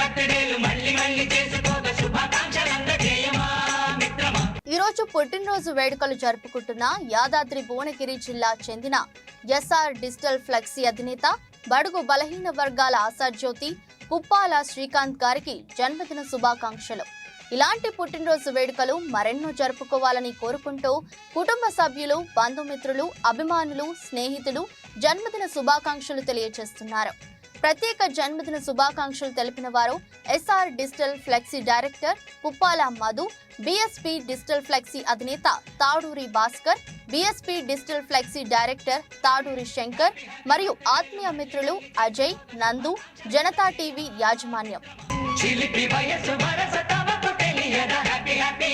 బర్త్డేలు మళ్ళీ మళ్ళీ మిత్రమా? పుట్టినరోజు వేడుకలు జరుపుకుంటున్న యాదాద్రి భువనగిరి జిల్లా చెందిన ఎస్ఆర్ డిజిటల్ ఫ్లెక్సీ అధినేత బడుగు బలహీన వర్గాల ఆశాజ్యోతి పుప్పాల శ్రీకాంత్ గారికి జన్మదిన శుభాకాంక్షలు. ఇలాంటి పుట్టినరోజు వేడుకలు మరెన్నో జరుపుకోవాలని కోరుకుంటూ కుటుంబ సభ్యులు బంధుమిత్రులు అభిమానులు స్నేహితులు జన్మదిన శుభాకాంక్షలు తెలియజేస్తున్నారు. ప్రత్యేక జన్మదిన శుభాకాంక్షలు తెలిపిన వారు SR digital flexi director Puppala Madhu BSP digital flexi అధినేత Taduri Bhaskar BSP digital flexi director Taduri Shankar మరియు ఆత్మీయ మిత్రులు అజయ్ నందు జనతా టీవీ యాజమాన్యం. Happy happy happy happy